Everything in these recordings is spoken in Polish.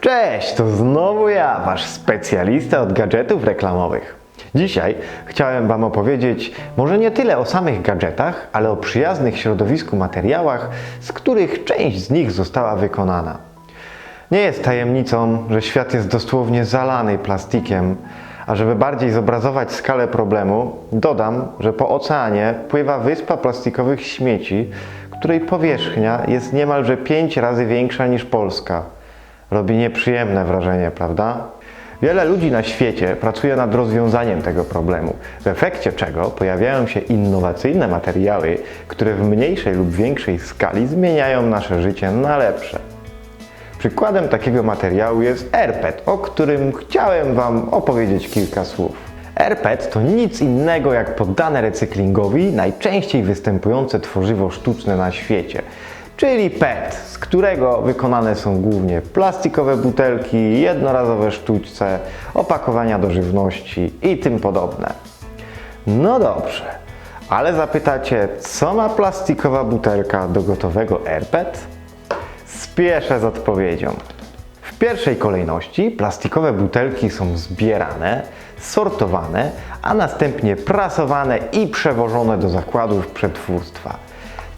Cześć, to znowu ja, wasz specjalista od gadżetów reklamowych. Dzisiaj chciałem Wam opowiedzieć może nie tyle o samych gadżetach, ale o przyjaznych środowisku materiałach, z których część z nich została wykonana. Nie jest tajemnicą, że świat jest dosłownie zalany plastikiem, a żeby bardziej zobrazować skalę problemu, dodam, że po oceanie pływa wyspa plastikowych śmieci, której powierzchnia jest niemalże 5 razy większa niż Polska. Robi nieprzyjemne wrażenie, prawda? Wiele ludzi na świecie pracuje nad rozwiązaniem tego problemu, w efekcie czego pojawiają się innowacyjne materiały, które w mniejszej lub większej skali zmieniają nasze życie na lepsze. Przykładem takiego materiału jest AirPet, o którym chciałem Wam opowiedzieć kilka słów. AirPet to nic innego jak poddane recyklingowi najczęściej występujące tworzywo sztuczne na świecie, czyli PET, z którego wykonane są głównie plastikowe butelki, jednorazowe sztućce, opakowania do żywności i tym podobne. No dobrze, ale zapytacie, co ma plastikowa butelka do gotowego AirPet? Spieszę z odpowiedzią. W pierwszej kolejności plastikowe butelki są zbierane, sortowane, a następnie prasowane i przewożone do zakładów przetwórstwa.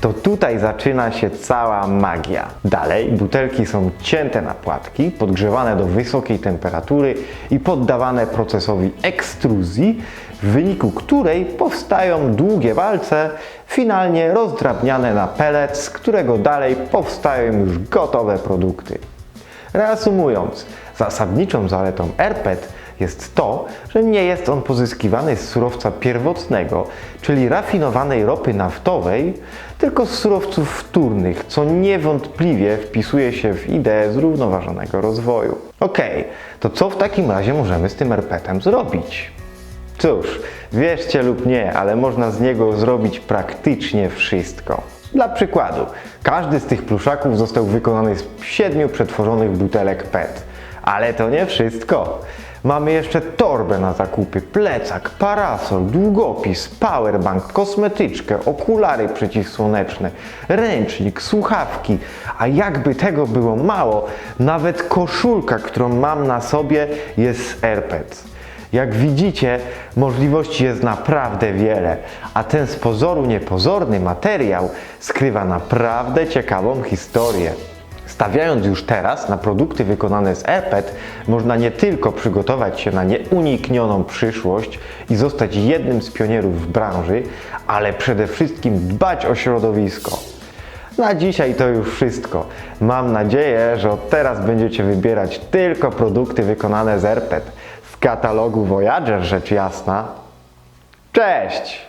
To tutaj zaczyna się cała magia. Dalej butelki są cięte na płatki, podgrzewane do wysokiej temperatury i poddawane procesowi ekstruzji, w wyniku której powstają długie walce, finalnie rozdrabniane na pellet, z którego dalej powstają już gotowe produkty. Reasumując, zasadniczą zaletą AirPet jest to, że nie jest on pozyskiwany z surowca pierwotnego, czyli rafinowanej ropy naftowej, tylko z surowców wtórnych, co niewątpliwie wpisuje się w ideę zrównoważonego rozwoju. Ok, to co w takim razie możemy z tym AirPetem zrobić? Cóż, wierzcie lub nie, ale można z niego zrobić praktycznie wszystko. Dla przykładu, każdy z tych pluszaków został wykonany z siedmiu przetworzonych butelek PET. Ale to nie wszystko. Mamy jeszcze torbę na zakupy, plecak, parasol, długopis, powerbank, kosmetyczkę, okulary przeciwsłoneczne, ręcznik, słuchawki. A jakby tego było mało, nawet koszulka, którą mam na sobie jest z AirPads. Jak widzicie, możliwości jest naprawdę wiele, a ten z pozoru niepozorny materiał skrywa naprawdę ciekawą historię. Stawiając już teraz na produkty wykonane z AirPad, można nie tylko przygotować się na nieuniknioną przyszłość i zostać jednym z pionierów w branży, ale przede wszystkim dbać o środowisko. Na dzisiaj to już wszystko. Mam nadzieję, że od teraz będziecie wybierać tylko produkty wykonane z AirPad z katalogu Voyager rzecz jasna. Cześć!